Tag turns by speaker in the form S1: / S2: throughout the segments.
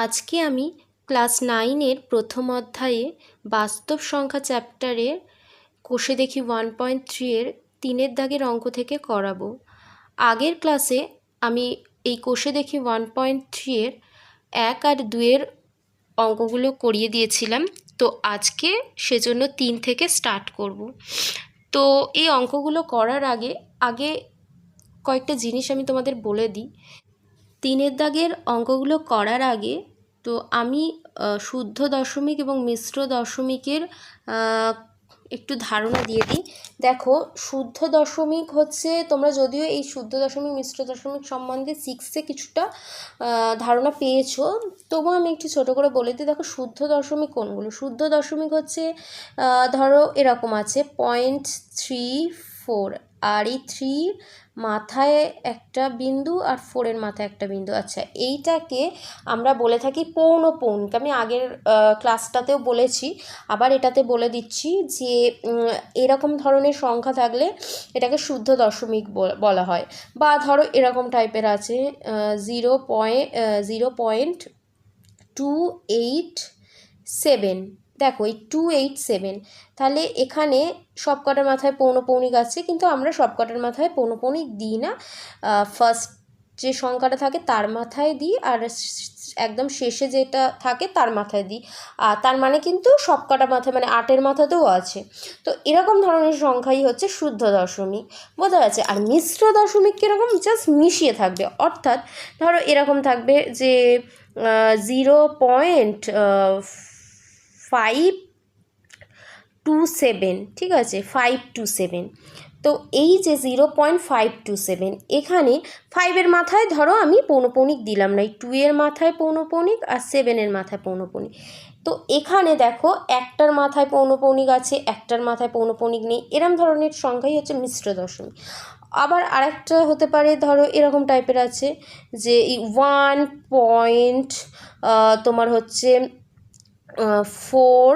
S1: আজকে আমি ক্লাস নাইনের প্রথম অধ্যায়ে বাস্তব সংখ্যা চ্যাপ্টারে কোষে দেখি ওয়ান পয়েন্ট থ্রি এর তিনের দাগের অঙ্ক থেকে করাবো। আগের ক্লাসে আমি এই কোষে দেখি ওয়ান পয়েন্ট থ্রি এর এক আর দুয়ের অঙ্কগুলো করিয়ে দিয়েছিলাম, তো আজকে সেজন্য তিন থেকে স্টার্ট করব। তো এই অঙ্কগুলো করার আগে আগে কয়েকটা জিনিস আমি তোমাদের বলে দিই। তিনের দাগের অঙ্কগুলো করার আগে তো আমি শুদ্ধ দশমিক এবং মিশ্র দশমিকের একটু ধারণা দিয়ে দিই। দেখো, শুদ্ধ দশমিক হচ্ছে তোমরা যদিও এই শুদ্ধ দশমিক, মিশ্র দশমিক সম্বন্ধে সিক্সে কিছুটা ধারণা পেয়েছ, তবুও আমি একটু ছোটো করে বলে দিই। দেখো, শুদ্ধ দশমিক কোনগুলো? শুদ্ধ দশমিক হচ্ছে ধরো এরকম আছে পয়েন্ট থ্রি ফোর আর এই থ্রি মাথায় একটা বিন্দু আর ফোরের মাথায় একটা বিন্দু। আচ্ছা এইটাকে আমরা বলে থাকি পৌনপৌনিক আমি আগের ক্লাসটাতেও বলেছি, আবার এটাতে বলে দিচ্ছি যে এরকম ধরনের সংখ্যা থাকলে এটাকে শুদ্ধ দশমিক বল- হয়। বা ধরো এরকম টাইপের আছে zero point zero point two eight seven. দেখো এই টু এইট সেভেন তাহলে এখানে সব কটার মাথায় পৌনপৌনিক আছে, কিন্তু আমরা সব কটার মাথায় পৌনপৌনিক দিই না। ফার্স্ট যে সংখ্যাটা থাকে তার মাথায় দিই, আর একদম শেষে যেটা থাকে তার মাথায় দিই। আর তার মানে কিন্তু সব কটা মাথায় মানে আটের মাথাতেও আছে। তো এরকম ধরনের সংখ্যাই হচ্ছে শুদ্ধ দশমিক। বোঝা যাচ্ছে? আর মিশ্র দশমিক কীরকম? জাস্ট মিশিয়ে থাকবে। অর্থাৎ ধরো এরকম থাকবে যে zero point five two seven ঠিক আছে? ফাইভ টু সেভেন তো এই যে zero point five two seven এখানে ফাইভের মাথায় ধরো আমি পৌনপৌনিক দিলাম না, এই টু এর মাথায় পৌনপৌনিক আর সেভেনের মাথায় পৌনপৌনিক। তো এখানে দেখো একটার মাথায় পৌনপৌনিক আছে, একটার মাথায় পৌনপৌনিক নেই, এরম ধরনের সংখ্যাই হচ্ছে মিশ্র দশমিক। আবার আরেকটা হতে পারে ধরো এরকম টাইপের আছে যে ওয়ান পয়েন্ট তোমার হচ্ছে four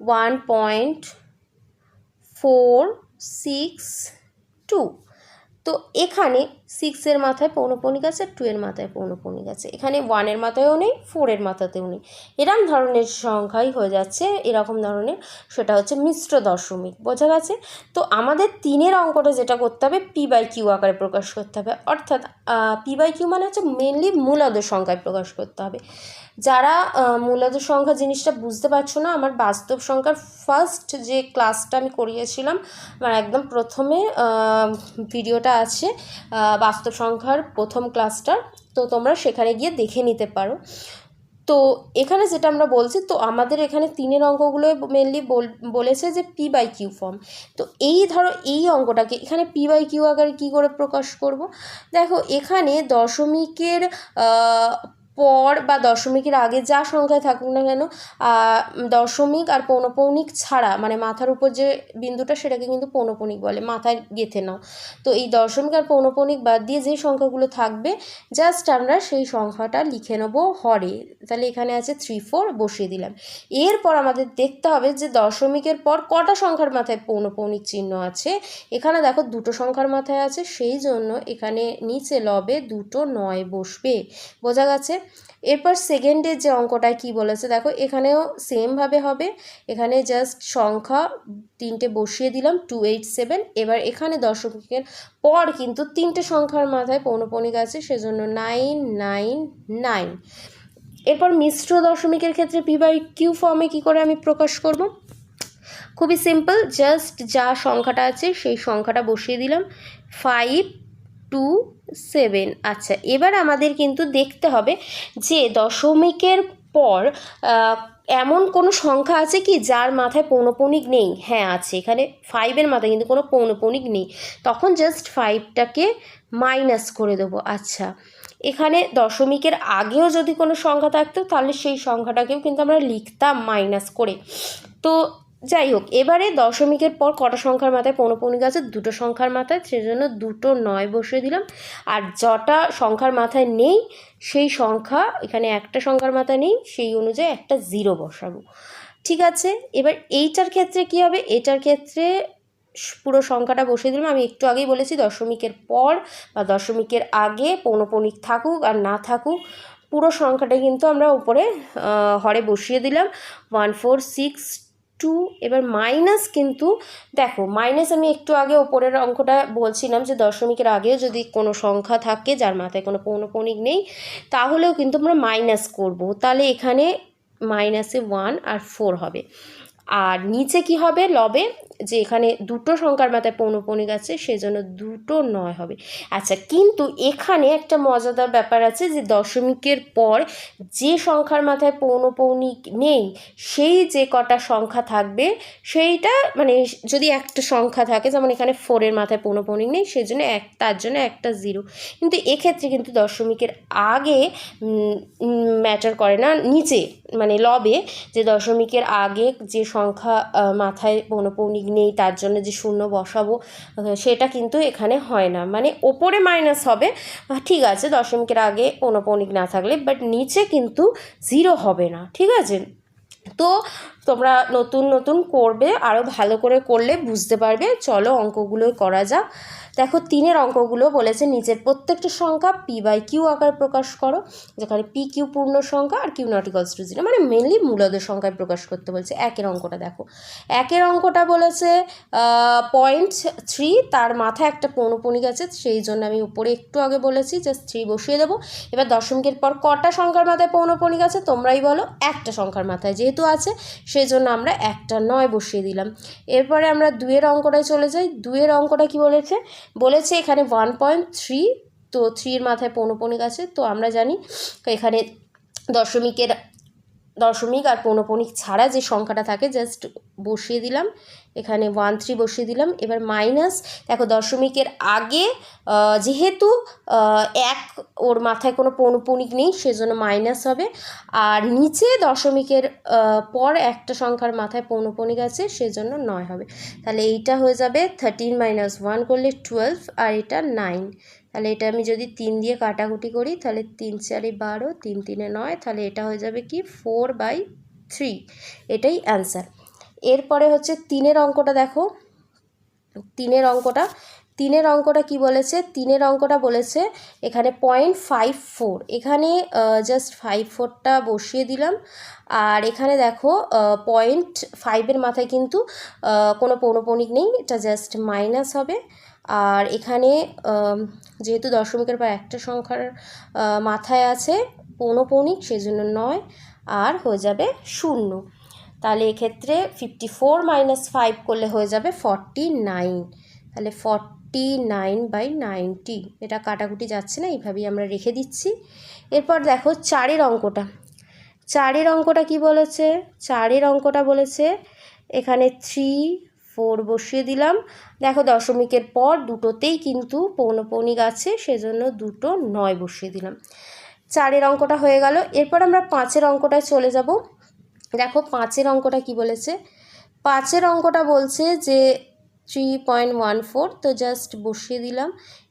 S1: one point four six two তো এখানে সিক্সের মাথায় পৌনপৌনিক আছে টু এর মাথায় পৌনপৌনিক আছে। এখানে ওয়ানের মাথায়ও নেই ফোরের মাথাতেও নেই। এরকম ধরনের সংখ্যাই হয়ে যাচ্ছে, এরকম ধরনের সেটা হচ্ছে মিশ্র দশমিক, বোঝা গেছে? তো আমাদের তিনের অঙ্কটা যেটা করতে হবে পি বাই কিউ আকারে প্রকাশ করতে হবে। অর্থাৎ পি বাই কিউ মানে হচ্ছে মেনলি মূলাদ সংখ্যায় প্রকাশ করতে হবে। যারা মূলাদ সংখ্যা জিনিসটা বুঝতে পারছ না, আমার বাস্তব সংখ্যার ফার্স্ট যে ক্লাসটা আমি করিয়েছিলাম আমার একদম প্রথমে ভিডিওটা আছে বাস্তব সংখ্যার প্রথম ক্লাসটার তো তোমরা সেখানে গিয়ে দেখে নিতে পারো। তো এখানে যেটা আমরা বলছি, তো আমাদের এখানে তিনের অঙ্কগুলো মেনলি বলেছে যে পি বাই কিউ ফর্ম তো এই ধরো এই অঙ্কটাকে, এখানে পি বাই কিউ আকারে কী করে প্রকাশ করব? দেখো, এখানে দশমিকের পর বা দশমিকের আগে যা সংখ্যায় থাকুক না কেন দশমিক আর পৌনপৌনিক ছাড়া মানে মাথার উপর যে বিন্দুটা সেটাকে কিন্তু পৌনপৌনিক বলে, মাথায় গেঁথে নাও। তো এই দশমিক আর পৌনপৌনিক বাদ দিয়ে যে সংখ্যাগুলো থাকবে জাস্ট আমরা সেই সংখ্যাটা লিখে নেব হরে। তাহলে এখানে আছে থ্রি ফোর বসিয়ে দিলাম। এরপর আমাদের দেখতে হবে যে দশমিকের পর কটা সংখ্যার মাথায় পৌনপৌনিক চিহ্ন আছে। এখানে দেখো দুটো সংখ্যার মাথায় আছে, সেই জন্য এখানে নিচে লবে দুটো নয় বসবে। বোঝা গেছে? এরপর সেকেন্ডের যে অঙ্কটায় কি বলেছে, দেখো এখানেও সেমভাবে হবে। এখানে জাস্ট সংখ্যা তিনটে বসিয়ে দিলাম টু এইট সেভেন এবার এখানে দশমিকের পর কিন্তু তিনটে সংখ্যার মাথায় পৌনপৌনিক আছে, সেজন্য নাইন নাইন নাইন এরপর মিশ্র দশমিকের ক্ষেত্রে পি বাই কিউ ফর্মে কী করে আমি প্রকাশ করব? খুবই সিম্পল জাস্ট যা সংখ্যাটা আছে সেই সংখ্যাটা বসিয়ে দিলাম। Five two seven. আচ্ছা এবার আমাদের কিন্তু দেখতে হবে যে দশমিকের পর এমন কোনো সংখ্যা আছে কি যার মাথায় পৌনপৌনিক নেই? হ্যাঁ আছে। এখানে ফাইভের মাথায় কিন্তু কোনো পৌনপৌনিক নেই। তখন জাস্ট ফাইভটাকে মাইনাস করে দেবো। আচ্ছা এখানে দশমিকের আগেও যদি কোনো সংখ্যা থাকতো তাহলে সেই সংখ্যাটাকেও কিন্তু আমরা লিখতাম মাইনাস করে। তো যাই হোক এবারে দশমিকের পর কটা সংখ্যার মাথায়? পৌনপৌনিক আছে, দুটো সংখ্যার মাথায়, সেজন্য দুটো নয় বসিয়ে দিলাম। আর যটা সংখ্যার মাথায় নেই, সেই সংখ্যা, এখানে একটা সংখ্যার মাথায় নেই, সেই অনুযায়ী একটা জিরো বসাবো। ঠিক আছে, এবার এইটার ক্ষেত্রে কি হবে? এটার ক্ষেত্রে পুরো সংখ্যাটা বসিয়ে দিলাম। আমি একটু আগেই বলেছি, দশমিকের পর বা দশমিকের আগে পৌনপৌনিক থাকুক আর না থাকুক, পুরো সংখ্যাটা কিন্তু আমরা উপরে হরে বসিয়ে দিলাম। ওয়ান, ফোর, সিক্স টু এবার মাইনাস কিন্তু দেখো মাইনাস আমি একটু আগে ওপরের অঙ্কটা বলছিলাম যে দশমিকের আগেও যদি কোনো সংখ্যা থাকে, যার মাথায় কোনো পৌনপণিক নেই, তাহলেও কিন্তু আমরা মাইনাস করব। তাহলে এখানে মাইনাসে ওয়ান আর ফোর হবে। আর নিচে কি হবে? লবে যে এখানে দুটো সংখ্যার মাথায় পৌনপণিক আছে, সেজন্য দুটো নয় হবে। আচ্ছা কিন্তু এখানে একটা মজাদার ব্যাপার আছে যে দশমিকের পর যে সংখ্যার মাথায় পৌনপৌনিক নেই, সেই যে কটা সংখ্যা থাকবে, সেইটা মানে যদি একটা সংখ্যা থাকে, যেমন এখানে ফোরের মাথায় পৌনপৌনিক নেই, সেজন্য এক, তার জন্য একটা জিরো কিন্তু এক্ষেত্রে কিন্তু দশমিকের আগে ম্যাটার করে না, নিচে মানে লবে যে দশমিকের আগে যে সংখ্যা মাথায় পৌনপৌনিক নেই, তার জন্য যে শূন্য বসাবো সেটা কিন্তু এখানে হয় না। মানে ওপরে মাইনাস হবে ঠিক আছে, দশমিকের আগে অনুপৌনিক না থাকলে বাট নিচে কিন্তু জিরো হবে না, ঠিক আছে? তো তোমরা নতুন নতুন করবে আরও ভালো করে করলে বুঝতে পারবে। চলো অঙ্কগুলোই করা যাক। দেখো, তিনের অঙ্কগুলো বলেছে নিচের প্রত্যেকটা সংখ্যা পি বাই কিউ আকার প্রকাশ করো, যেখানে পি কিউ পূর্ণ সংখ্যা আর Q not equals two zero মানে মেনলি মূলদের সংখ্যায় প্রকাশ করতে বলছে একের অঙ্কটা, দেখো। একের অঙ্কটা বলেছে পয়েন্ট থ্রি তার মাথায় একটা পৌনপণিক আছে, সেই জন্য আমি উপরে একটু আগে বলেছি যে থ্রি বসিয়ে দেবো। এবার দশমিকের পর কটা সংখ্যার মাথায় পৌনপণিক আছে, তোমরাই বলো, একটা সংখ্যার মাথায় যেহেতু আছে সেই জন্য আমরা একটা নয় বসিয়ে দিলাম। এরপরে আমরা দুয়ের অঙ্কটায় চলে যাই। দুয়ের অঙ্কটা কি বলেছে? বলেছে এখানে ওয়ান পয়েন্ট থ্রি তো থ্রির মাথায় পৌনপণিক আছে। তো আমরা জানি এখানে দশমিকের, দশমিক আর পৌনপণিক ছাড়া যে সংখ্যাটা থাকে জাস্ট বসিয়ে দিলাম। এখানে ওয়ান থ্রি বসিয়ে দিলাম। এবার মাইনাস দেখো দশমিকের আগে যেহেতু এক ওর মাথায় কোনো পৌনপণিক নেই, সেজন্য মাইনাস হবে। আর নিচে দশমিকের পর একটা সংখ্যার মাথায় পৌনপণিক আছে, সেজন্য নয় হবে। তাহলে এইটা হয়ে যাবে থার্টিন মাইনাস ওয়ান করলে টুয়েলভ আর এটা নাইন তাহলে এটা আমি যদি তিন দিয়ে কাটাকুটি করি, তাহলে তিন চারে বারো, তিন তিনে নয়, তাহলে এটা হয়ে যাবে কি? ফোর বাই থ্রি এটাই অ্যান্সার এরপরে হচ্ছে তিনের অঙ্কটা দেখো। তিনের অঙ্কটা। তিনের অঙ্কটা কি বলেছে? তিনের অঙ্কটা বলেছে এখানে পয়েন্ট ফাইভ ফোর এখানে জাস্ট ফাইভ ফোরটা বসিয়ে দিলাম। আর এখানে দেখো পয়েন্ট ফাইভের মাথায় কিন্তু কোনো পৌনপণিক নেই। এটা জাস্ট মাইনাস হবে। আর এখানে যেহেতু দশমিকের পর একটা সংখ্যার মাথায় আছে, পৌনপৌনিক, সেজন্য নয়। আর হয়ে যাবে শূন্য। তাহলে এক্ষেত্রে ফিফটি ফোর মাইনাস ফাইভ করলে হয়ে যাবে ফর্টি নাইন তাহলে ফর্টি নাইন বাই নাইনটি এটা কাটাকুটি যাচ্ছে না, এইভাবেই আমরা রেখে দিচ্ছি। এরপর দেখো চারের অঙ্কটা। চারের অঙ্কটা কি বলেছে? চারের অঙ্কটা বলেছে, এখানে থ্রি ফোর বসিয়ে দিলাম। দেখো দশমিকের পর দুটোতেই কিন্তু পৌনপৌনিক আছে, সেজন্য দুটো নয় বসিয়ে দিলাম। চারের অঙ্কটা হয়ে গেল। এরপর আমরা পাঁচের অঙ্কটায় চলে যাব। দেখো পাঁচের অঙ্কটা কি বলেছে? পাঁচের অঙ্কটা বলছে যে থ্রি পয়েন্ট ওয়ান ফোর তো জাস্ট বসিয়ে দিলাম।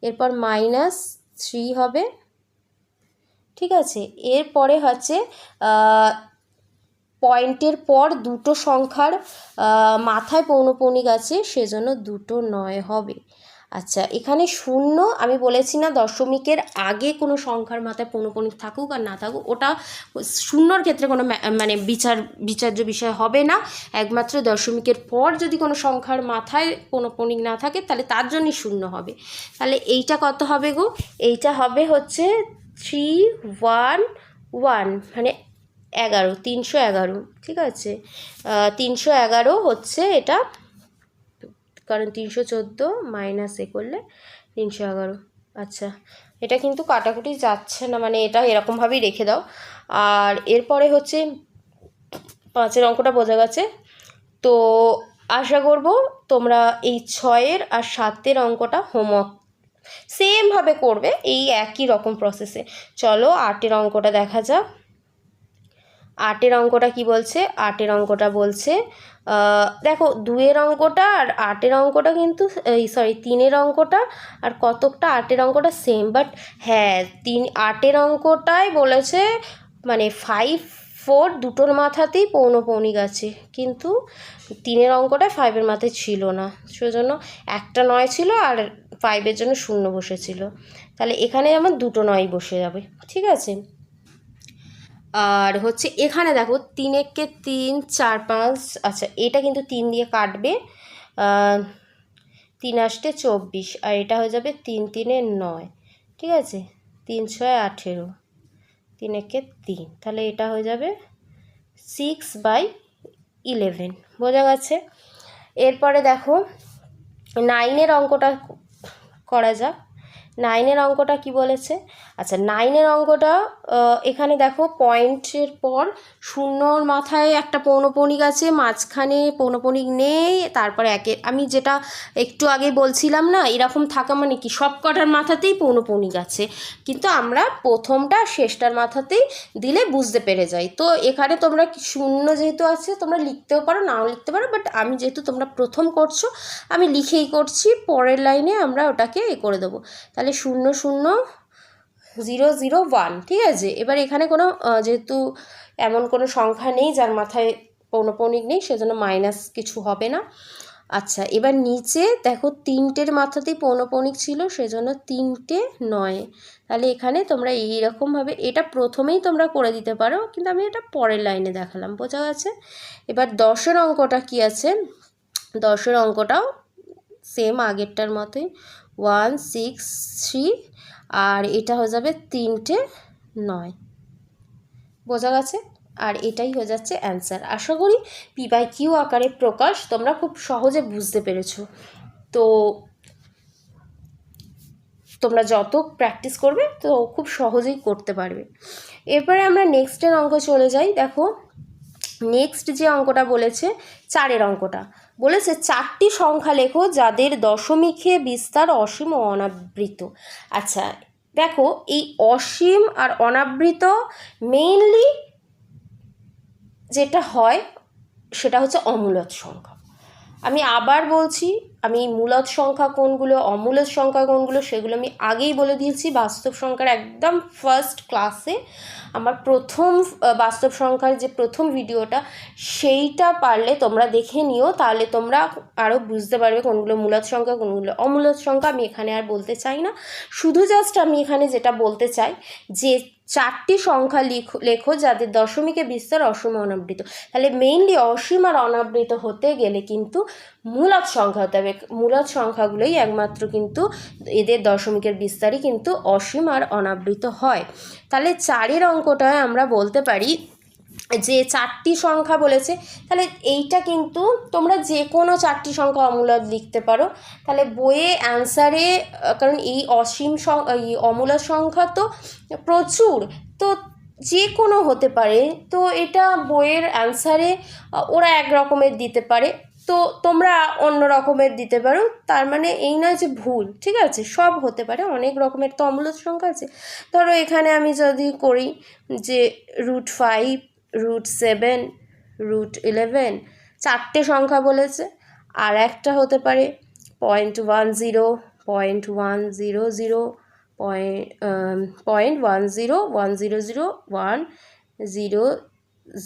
S1: এরপর মাইনাস থ্রি হবে। ঠিক আছে? এরপরে হচ্ছে পয়েন্টের পর দুটো সংখ্যার মাথায় পৌনপৌনিক আছে, সেজন্য দুটো নয় হবে। আচ্ছা এখানে শূন্য, আমি বলেছি না দশমিকের আগে কোনো সংখ্যার মাথায় পৌনপৌনিক থাকুক আর না থাকুক, ওটা শূন্যর ক্ষেত্রে কোনো মানে বিচার, বিচার্য বিষয় হবে না। একমাত্র দশমিকের পর যদি কোনো সংখ্যার মাথায় পৌনপৌনিক না থাকে, তাহলে তার জন্যই শূন্য হবে। তাহলে এইটা কত হবে গো? এইটা হবে হচ্ছে থ্রি ওয়ান ওয়ান মানে এগারো, তিনশো এগারো, ঠিক আছে? তিনশো এগারো হচ্ছে এটা কারণ তিনশো চোদ্দ মাইনাস এ করলে তিনশো এগারো। আচ্ছা এটা কিন্তু কাটাকুটি যাচ্ছে না মানে এটা এরকমভাবেই রেখে দাও। আর এরপরে হচ্ছে পাঁচের অঙ্কটা বোঝা গেছে। তো আশা করব তোমরা এই ছয়ের আর সাতের অঙ্কটা হোমওয়ার্ক সেমভাবে করবে এই একই রকম প্রসেসে চলো আটের অঙ্কটা দেখা যাক। আটের অঙ্কটা কি বলছে? আটের অঙ্কটা বলছে দেখো দুয়ের অঙ্কটা আর আটের অঙ্কটা কিন্তু, এই সরি তিনের অঙ্কটা আর কতকটা আটের অঙ্কটা সেম বাট হ্যাঁ তিন, আটের অঙ্কটাই বলেছে মানে ফাইভ ফোর দুটোর মাথাতেই পৌনপৌনিক আছে, কিন্তু তিনের অঙ্কটা ফাইভের মাথায় ছিল না, সেজন্য একটা নয় ছিল আর ফাইভের জন্য শূন্য বসেছিল। তাহলে এখানে যেমন দুটো নয় বসে যাবে, ঠিক আছে? আর হচ্ছে এখানে দেখো তিন একে তিন, চার, পাঁচ আচ্ছা এটা কিন্তু তিন দিয়ে কাটবে তিন আষ্টে চব্বিশ, আর এটা হয়ে যাবে তিন, তিনে নয়, ঠিক আছে? তিন, ছয়, আঠেরো, তিন একে তিন, তাহলে এটা হয়ে যাবে সিক্স বাই ইলেভেন বোঝা গেছে? এরপরে দেখো নাইনের অঙ্কটা করা যাক। নাইনের অঙ্কটা কি বলেছে? আচ্ছা নাইনের অঙ্কটা এখানে দেখো পয়েন্টের পর শূন্যর মাথায় একটা পৌনপণিক আছে, মাঝখানে পৌনপণিক নেই, তারপরে একে, আমি যেটা একটু আগে বলছিলাম না, এরকম থাকা মানে কি সব কটার মাথাতেই পৌনপণিক আছে, কিন্তু আমরা প্রথমটা শেষটার মাথাতেই দিলে বুঝতে পেরে যাই। তো এখানে তোমরা শূন্য যেহেতু আছে, তোমরা লিখতেও পারো, নাও লিখতে পারো বাট আমি যেহেতু তোমরা প্রথম করছ, আমি লিখেই করছি, পরের লাইনে আমরা ওটাকে এ করে দেবো। তাহলে শূন্য শূন্য জিরো জিরো ওয়ান, ঠিক আছে? এবার এখানে কোনো যেহেতু এমন কোনো সংখ্যা নেই যার মাথায় পৌনপৌনিক নেই, সেজন্য মাইনাস কিছু হবে না। আচ্ছা এবার নিচে দেখো তিনটের মাথাতেই পৌনপৌনিক ছিল, সেজন্য তিনটে নয়। তাহলে এখানে তোমরা এইরকমভাবে, এটা প্রথমেই তোমরা করে দিতে পারো, কিন্তু আমি এটা পরের লাইনে দেখালাম, বোঝা গেছে? এবার দশের অঙ্কটা কি আছে? দশের অঙ্কটাও সেম আগেরটার মতোই। ওয়ান, সিক্স, থ্রি, আর এটা হয়ে যাবে তিনটে নয়। বোঝা গেছে? আর এটাই হয়ে যাচ্ছে অ্যান্সার। আশা করি পি বাই কিউ আকারে প্রকাশ তোমরা খুব সহজে বুঝতে পেরেছ। তো তোমরা যত প্র্যাকটিস করবে, তো খুব সহজেই করতে পারবে। এরপরে আমরা নেক্সটের অঙ্ক চলে যাই। দেখো নেক্সট যে অঙ্কটা বলেছে, চারের অঙ্কটা। বলেছে, চারটি সংখ্যা লেখো যাদের দশমিকে বিস্তার অসীম ও অনাবৃত। আচ্ছা দেখো, এই অসীম আর অনাবৃত মেইনলি যেটা হয়, সেটা হচ্ছে অমূলত সংখ্যা। আমি আবার বলছি, আমি মূলত সংখ্যা কোনগুলো, অমূলত সংখ্যা কোনগুলো সেগুলো আমি আগেই বলে দিয়েছি। বাস্তব সংখ্যার একদম ফার্স্ট ক্লাসে আমার প্রথম বাস্তব সংখ্যার যে প্রথম ভিডিওটা, সেইটা পারলে তোমরা দেখে নিও, তাহলে তোমরা আরও বুঝতে পারবে কোনগুলো মূলত সংখ্যা, কোনগুলো অমূলত সংখ্যা। আমি এখানে আর বলতে চাই না। শুধু জাস্ট আমি এখানে যেটা বলতে চাই যে চারটি সংখ্যা লিখ লেখো যাদের দশমিকে বিস্তার অসীম অনাবৃত। তাহলে মেইনলি অসীম আর অনাবৃত হতে গেলে কিন্তু মূলত সংখ্যা হতে হবে। মূলত সংখ্যাগুলোই একমাত্র কিন্তু এদের দশমিকের বিস্তারই কিন্তু অসীম আর অনাবৃত হয়। তাহলে চারের অঙ্কটায় আমরা বলতে পারি যে চারটি সংখ্যা বলেছে, তাহলে এইটা কিন্তু তোমরা যে কোনো চারটি সংখ্যা অমূলত লিখতে পারো। তাহলে বইয়ে অ্যান্সারে কারণ এই অসীম এই অমূলত সংখ্যা তো প্রচুর, তো যে কোনো হতে পারে, তো এটা বইয়ের অ্যান্সারে ওরা এক রকমের দিতে পারে, তো তোমরা অন্য রকমের দিতে পারো, তার মানে এই নয় যে ভুল, ঠিক আছে? সব হতে পারে, অনেক রকমের তো অমূলত সংখ্যা আছে। ধরো এখানে আমি যদি করি যে root five root seven root eleven চারটে সংখ্যা বলেছে। আর একটা হতে পারে point one zero point one zero zero point point one zero one zero zero one zero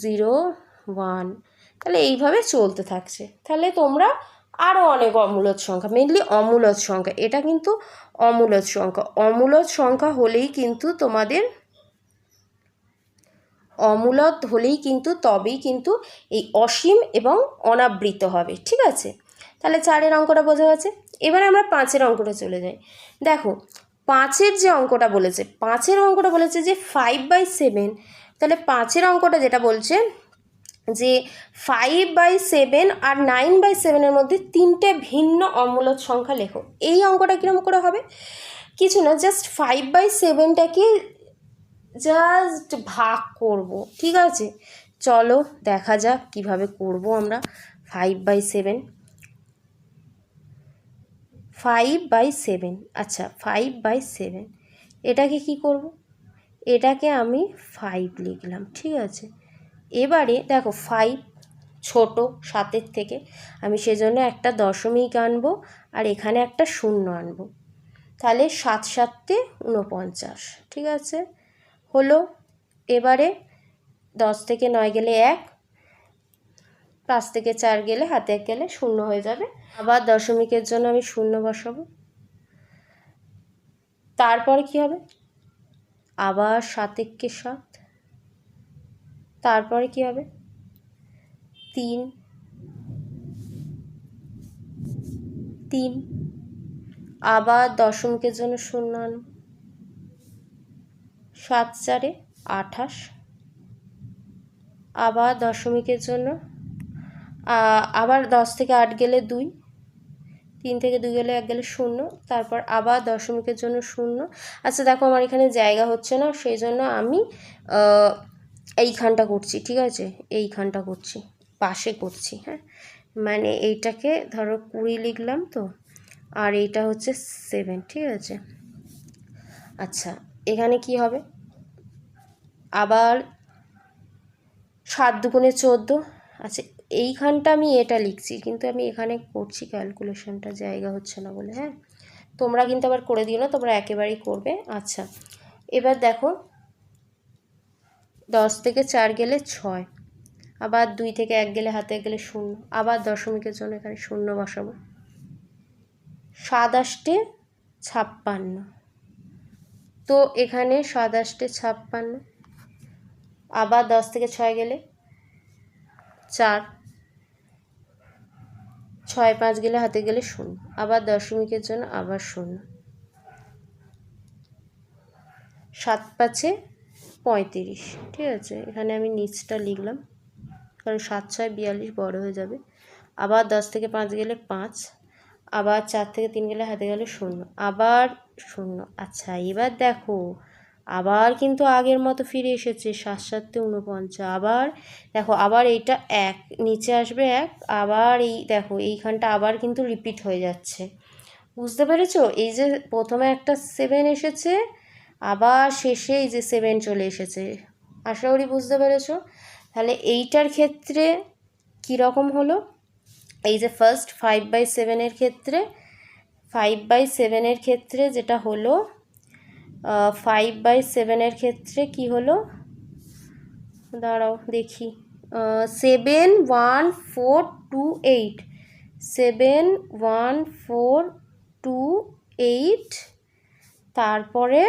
S1: zero one তাহলে এইভাবে চলতে থাকছে। তাহলে তোমরা আরও অনেক অমূলত সংখ্যা মেনলি অমূলত সংখ্যা, এটা কিন্তু অমূলত সংখ্যা। অমূলত সংখ্যা হলেই কিন্তু তোমাদের অমূলত হলেই কিন্তু তবেই কিন্তু এই অসীম এবং অনাবৃত হবে, ঠিক আছে? তাহলে চারের অঙ্কটা বোঝা গেছে। এবার আমরা পাঁচের অঙ্কটা চলে যাই। দেখো, পাঁচের যে অঙ্কটা বলেছে, পাঁচের অঙ্কটা বলেছে যে ফাইভ বাই সেভেন তাহলে পাঁচের অঙ্কটা যেটা বলছে যে ফাইভ বাই সেভেন আর নাইন বাই সেভেনের মধ্যে তিনটে ভিন্ন অমূলত সংখ্যা লেখো। এই অঙ্কটা কীরকম করে হবে? কিছু না জাস্ট ফাইভ বাই সেভেনটাকে জাস্ট ভাগ করব, ঠিক আছে? চলো, দেখা যাক কীভাবে করব আমরা। Five by seven five by seven আচ্ছা ফাইভ বাই সেভেন এটাকে কি করব? এটাকে আমি ফাইভ লিখলাম, ঠিক আছে? এবারে দেখো ফাইভ ছোট, সাতের থেকে। আমি সেজন্য একটা দশমিক আনব আর এখানে একটা শূন্য আনব। তাহলে সাত সাতটে উনপঞ্চাশ ঠিক আছে? হলো এবারে দশ থেকে নয় গেলে এক, পাঁচ থেকে চার গেলে হাতে এক গেলে শূন্য হয়ে যাবে। আবার দশমিকের জন্য আমি শূন্য বসাবো। তারপর কি হবে? আবার সাত একে সাত। তারপরে কি হবে? তিন। তিন। আবার দশমিকের জন্য শূন্য আনো সাত চারে আঠাশ। আবার দশমিকের জন্য আবার দশ থেকে আট গেলে দুই, তিন থেকে দুই গেলে এক গেলে শূন্য, তারপর আবার দশমিকের জন্য শূন্য। আচ্ছা দেখো আমার এখানে জায়গা হচ্ছে না, সেই জন্য আমি এইখানটা করছি, ঠিক আছে? এইখানটা করছি, পাশে করছি হ্যাঁ? মানে এইটাকে ধরো কুড়ি লিখলাম তো, আর এইটা হচ্ছে সেভেন, ঠিক আছে? আচ্ছা এখানে কি হবে? আবার সাত দুগুণে চোদ্দ। আচ্ছা এইখানটা আমি এটা লিখছি, কিন্তু আমি এখানে করছি ক্যালকুলেশনটা জায়গা হচ্ছে না বলে হ্যাঁ? তোমরা কিন্তু আবার করে দিও না, তোমরা একেবারেই করবে। আচ্ছা এবার দেখো, দশ থেকে চার গেলে ছয়, আবার দুই থেকে এক গেলে হাতে গেলে শূন্য, আবার দশমিকের জন্য এখানে শূন্য বসাবো। সাতাশটে ছাপ্পান্ন। তো এখানে সাতাশটে ছাপ্পান্ন আবার দশ থেকে ছয় গেলে? চার। ছয়, পাঁচ গেলে হাতে গেলে শূন্য। আবার দশমিকের জন্য আবার শূন্য। সাত পাঁচে পঁয়ত্রিশ। ঠিক আছে, এখানে আমি নিচটা লিখলাম। কারণ সাত, ছয়, বিয়াল্লিশ বড় হয়ে যাবে। আবার দশ থেকে পাঁচ গেলে পাঁচ। আবার চার থেকে তিন গেলে হাতে গেলে শূন্য। আবার শূন্য। আচ্ছা এবার দেখো আবার কিন্তু আগের মতো ফিরে এসেছে সাত সাতে উনপঞ্চাশ আবার দেখো, আবার এইটা এক, নিচে আসবে এক, আবার এই দেখো, এইখানটা আবার কিন্তু রিপিট হয়ে যাচ্ছে। বুঝতে পেরেছ? এই যে প্রথমে একটা সেভেন এসেছে, আবার শেষে এই যে সেভেন চলে এসেছে। আশা করি বুঝতে পেরেছ? তাহলে এইটার ক্ষেত্রে কীরকম হলো? এই যে ফার্স্ট ফাইভ বাই সেভেনের ক্ষেত্রে ফাইভ বাই সেভেনের ক্ষেত্রে যেটা হলো ফাইভ বাই সেভেনের ক্ষেত্রে কি হলো? দাঁড়াও, দেখি। Seven one four two eight seven one four two eight তারপরে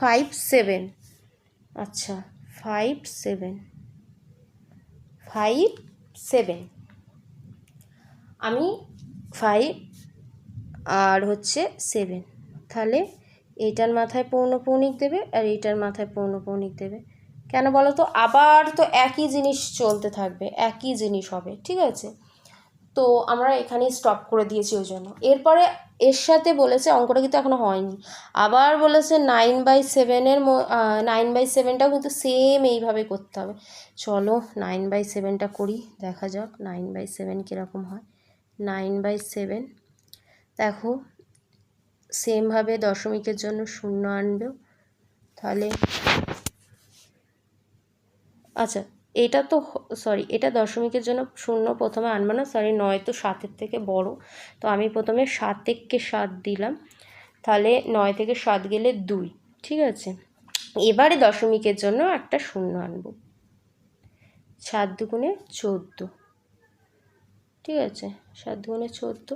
S1: ফাইভ সেভেন আচ্ছা ফাইভ সেভেন ফাইভ সেভেন আমি ফাইভ আর হচ্ছে সেভেন তাহলে এইটার মাথায় পৌনপৌনিক দেবে আর এইটার মাথায় পৌনপৌনিক দেবে। কেন বলো তো? আবার তো একই জিনিস চলতে থাকবে, একই জিনিস হবে, ঠিক আছে? তো আমরা এখানেই স্টপ করে দিয়েছি ওই জন্য। এরপরে এর সাথে বলেছে, অঙ্কটা কিন্তু এখনও হয়নি। আবার বলেছে নাইন বাই সেভেনের নাইন বাই সেভেনটাও কিন্তু সেম এইভাবে করতে হবে। চলো নাইন বাই সেভেনটা করি, দেখা যাক নাইন বাই সেভেন কীরকম হয়। নাইন বাই সেভেন দেখো সেমভাবে দশমিকের জন্য শূন্য আনবেও তাহলে আচ্ছা এটা তো সরি এটা দশমিকের জন্য শূন্য প্রথমে আনব না সরি নয় তো সাতের থেকে বড়। তো আমি প্রথমে সাত এককে সাত দিলাম, তাহলে নয় থেকে সাত গেলে দুই, ঠিক আছে? এবারে দশমিকের জন্য একটা শূন্য আনব। সাত দুগুণে চোদ্দ, ঠিক আছে? সাত দুগুণে চোদ্দ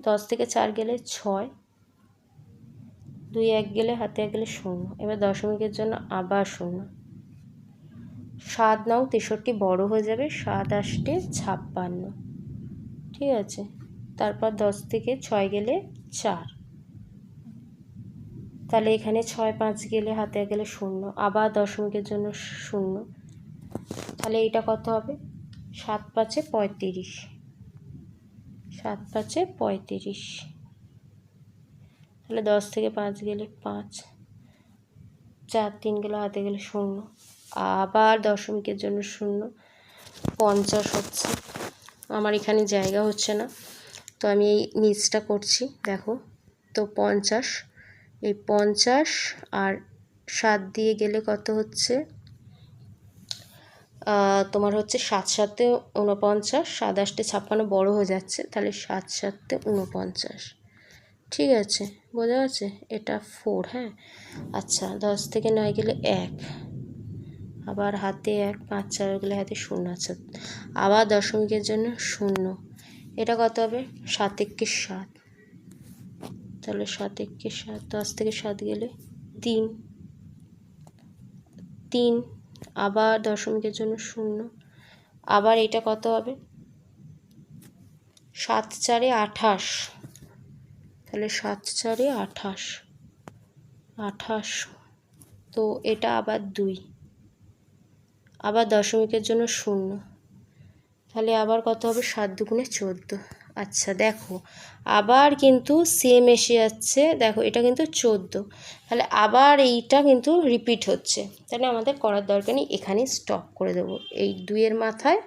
S1: দশ থেকে চার গেলে ছয়, দুই এক গেলে, হাতে এক গেলে শূন্য। এবার দশমিকের জন্য আবার শূন্য। সাত নং তেষট্টি বড় হয়ে যাবে সাত আষ্টে ছাপ্পান্ন। ঠিক আছে? তারপর দশ থেকে ছয় গেলে চার। তাহলে এখানে ছয় পাঁচ গেলে, হাতে এক গেলে শূন্য। আবার দশমিকের জন্য শূন্য। তাহলে এইটা কত হবে? সাত পাঁচে পঁয়ত্রিশ। সাত পাঁচে পঁয়ত্রিশ। তাহলে দশ থেকে পাঁচ গেলে পাঁচ। চার তিন গেলে হাতে গেলে শূন্য। আবার দশমিকের জন্য শূন্য। পঞ্চাশ হচ্ছে। আমার এখানে জায়গা হচ্ছে না। তো আমি এই নিচটা করছি, দেখো। তো পঞ্চাশ। এই পঞ্চাশ আর সাত দিয়ে গেলে কত হচ্ছে? তোমার হচ্ছে সাত সাতে উনপঞ্চাশ সাত আটটে ছাপ্পান্ন বড়ো হয়ে যাচ্ছে, তাহলে সাত সাতে উনপঞ্চাশ ঠিক আছে, বোঝা যাচ্ছে এটা ফোর হ্যাঁ? আচ্ছা দশ থেকে নয় গেলে এক। আবার হাতে এক, পাঁচ, চার গেলে হাতে শূন্য। আছে আবার দশমিকের জন্য শূন্য। এটা কত হবে? সাত একে সাত। তাহলে সাত একে সাত, দশ থেকে সাত গেলে তিন। তিন আবার দশমিকের জন্য শূন্য। আবার এটা কত হবে? সাত চারে আঠাশ। তাহলে সাত চারে আঠাশ। আঠাশ। তো এটা আবার দুই। আবার দশমিকের জন্য শূন্য। তাহলে আবার কত হবে? সাত দুগুণে চোদ্দ। আচ্ছা দেখো। আবার কিন্তু সেম এসে যাচ্ছে। দেখো, এটা কিন্তু চোদ্দ। তাহলে আবার এইটা কিন্তু রিপিট হচ্ছে। তাহলে আমাদের করার দরকার নেই, এখানে স্টপ করে দেবো। এই দুইয়ের মাথায়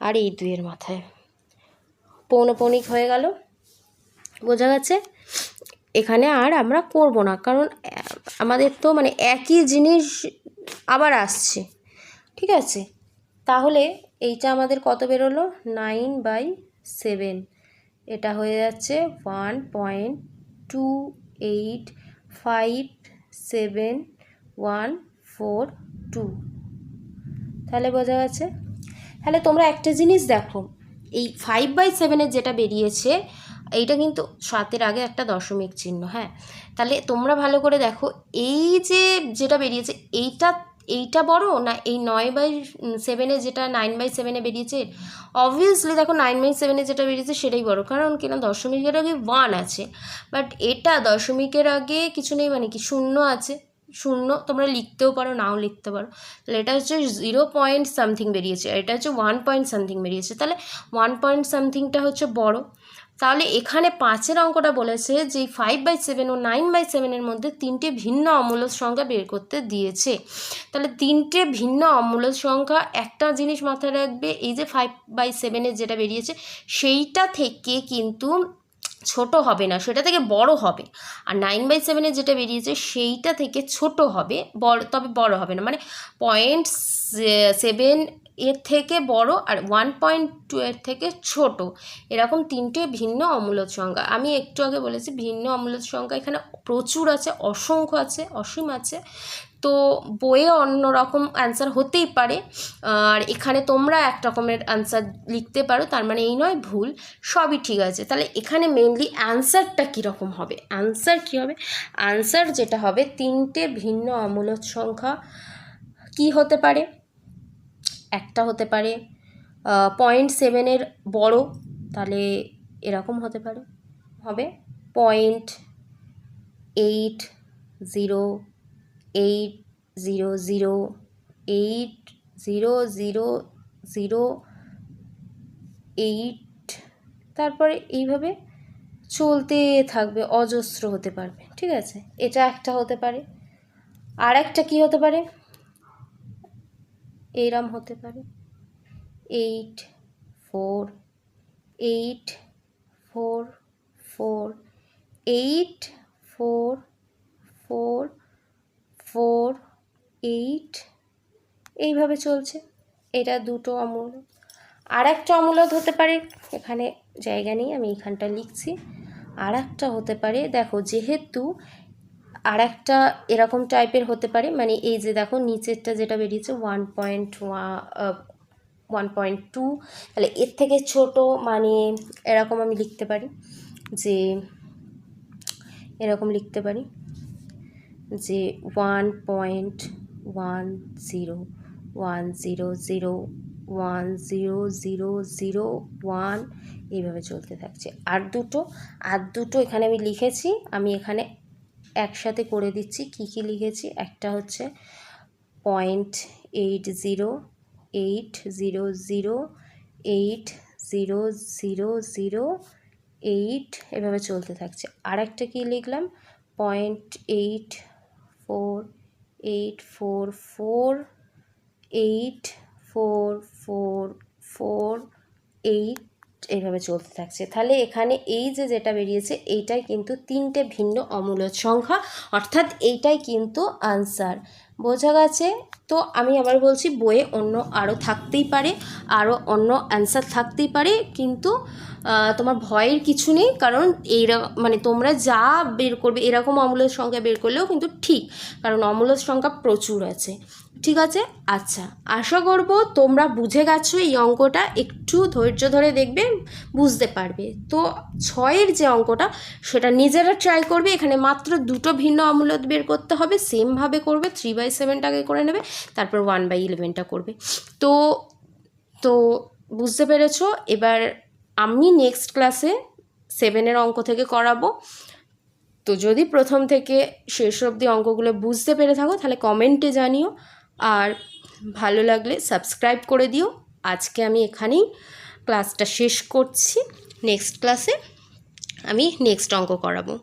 S1: আর এই দুইয়ের মাথায়। পৌনপৌনিক হয়ে গেল। বোঝা গেছে? এখানে আর আমরা করব না, কারণ আমাদের তো মানে একই জিনিস আবার আসছে। ঠিক আছে? তাহলে এইটা আমাদের কত বেরোলো? নাইন বাই সেভেন এটা হয়ে যাচ্ছে one point two eight five seven one four two তাহলে বোঝা গেছে? তাহলে তোমরা একটা জিনিস দেখো, এই ফাইভ বাই সেভেনের যেটা বেরিয়েছে, এইটা কিন্তু সাতের আগে একটা দশমিক চিহ্ন হ্যাঁ? তাহলে তোমরা ভালো করে দেখো, এই যে যেটা বেরিয়েছে, এইটা এইটা বড় না এই নয় বাই সেভেনে যেটা নাইন বাই সেভেনে বেরিয়েছে? অবভিয়াসলি দেখো নাইন বাই সেভেনে যেটা বেরিয়েছে সেটাই বড়। কারণ কিনা? দশমিকের আগে ওয়ান আছে। বাট এটা দশমিকের আগে কিছু নেই মানে কি? শূন্য আছে। শূন্য তোমরা লিখতেও পারো, নাও লিখতে পারো। তাহলে এটা হচ্ছে জিরো পয়েন্ট সামথিং বেরিয়েছে। এটা হচ্ছে ওয়ান পয়েন্ট সামথিং বেরিয়েছে। তাহলে ওয়ান পয়েন্ট সামথিংটা হচ্ছে বড়। তাহলে এখানে পাঁচের অঙ্কটা বলেছে যে ফাইভ বাই সেভেন ও নাইন বাই সেভেনের মধ্যে তিনটে ভিন্ন অমূল্য সংখ্যা বের করতে দিয়েছে। তাহলে তিনটে ভিন্ন অমূল্য সংখ্যা একটা জিনিস মাথায় রাখবে, এই যে ফাইভ বাই সেভেনের যেটা বেরিয়েছে, সেইটা থেকে কিন্তু ছোট হবে না, সেটা থেকে বড় হবে। আর নাইন বাই সেভেনে যেটা বেরিয়েছে, সেইটা থেকে ছোট হবে, বড়, তবে বড় হবে না। মানে পয়েন্ট সেভেন এর থেকে বড় আর ওয়ান পয়েন্ট টু এর থেকে ছোট। এরকম তিনটে ভিন্ন অমূলক সংখ্যা। আমি একটু আগে বলেছি ভিন্ন অমূলক সংখ্যা এখানে প্রচুর আছে, অসংখ্য আছে, অসীম আছে। তো বইয়ে অন্য রকম অ্যান্সার হতেই পারে। আর এখানে তোমরা এক রকমের অ্যান্সার লিখতে পারো, তার মানে এই নয়, ভুল। সবই ঠিক আছে। তাহলে এখানে মেনলি অ্যান্সারটা কীরকম হবে? অ্যান্সার কী হবে? অ্যান্সার যেটা হবে, তিনটে ভিন্ন অমূলক সংখ্যা কি হতে পারে? একটা হতে পারে। পয়েন্ট সেভেনের বড়, তাহলে এরকম হতে পারে। হবে point eight zero eight zero zero eight zero zero zero eight তারপরে এইভাবে চলতে থাকবে, অজস্র হতে পারবে। ঠিক আছে? এটা একটা হতে পারে। আর একটা কী হতে পারে? এইরম হতে পারে। Eight four eight four four eight four four four eight এইভাবে চলছে। এটা দুটো অমূল্য। আর একটা অমূলক হতে পারে, এখানে জায়গা নেই, আমি এখানটা লিখছি। আর একটা হতে পারে, দেখো যেহেতু আর একটা এরকম টাইপের হতে পারে মানে এই যে দেখো নিচেরটা যেটা বেরিয়েছে one point one point two তাহলে এর থেকে ছোট মানে এরকম আমি লিখতে পারি যে, এরকম লিখতে পারি যে one point one zero one zero zero one zero zero zero one এইভাবে চলতে থাকছে। আর দুটো আর দুটো এখানে আমি লিখেছি, আমি এখানে একসাথে করে দিচ্ছি। কি কি লিখেছি? একটা হচ্ছে point eight zero eight zero zero eight zero zero zero eight এভাবে চলতে থাকছে। আর একটা কী লিখলাম? Point eight four eight four four eight four four four eight এইভাবে চলতে থাকছে। তাহলে এখানে এই যে যেটা বেরিয়েছে, এইটাই কিন্তু তিনটে ভিন্ন অমূলক সংখ্যা। অর্থাৎ এইটাই কিন্তু আনসার বোঝা গেছে? তো আমি আবার বলছি, বইয়ে অন্য আরও থাকতেই পারে আরও অন্য অ্যান্সার থাকতেই পারে, কিন্তু তোমার ভয়ের কিছু নেই, কারণ এইরা মানে তোমরা যা বের করবে, এরকম অমূলক সংখ্যা বের করলেও কিন্তু ঠিক, কারণ অমূলক সংখ্যা প্রচুর আছে। ঠিক আছে? আচ্ছা আশা করব তোমরা বুঝে গেছো এই অঙ্কটা, একটু ধৈর্য ধরে দেখবে, বুঝতে পারবে। তো ছয়ের যে অঙ্কটা, সেটা নিজেরা ট্রাই করবে, এখানে মাত্র দুটো ভিন্ন অমূলত বের করতে হবে সেমভাবে করবে থ্রি বাই সেভেনটাকে করে নেবে, তারপর ওয়ান বাই ইলেভেনটা করবে। তো তো বুঝতে পেরেছ? এবার আমি নেক্সট ক্লাসে সেভেনের অঙ্ক থেকে করাবো। তো যদি প্রথম থেকে শেষ অবধি অঙ্কগুলো বুঝতে পেরে থাকো, তাহলে কমেন্টে জানিও। আর ভালো লাগলে সাবস্ক্রাইব করে দিও। আজকে আমি এখানেই ক্লাসটা শেষ করছি। নেক্সট ক্লাসে আমি নেক্সট অঙ্ক করাবো।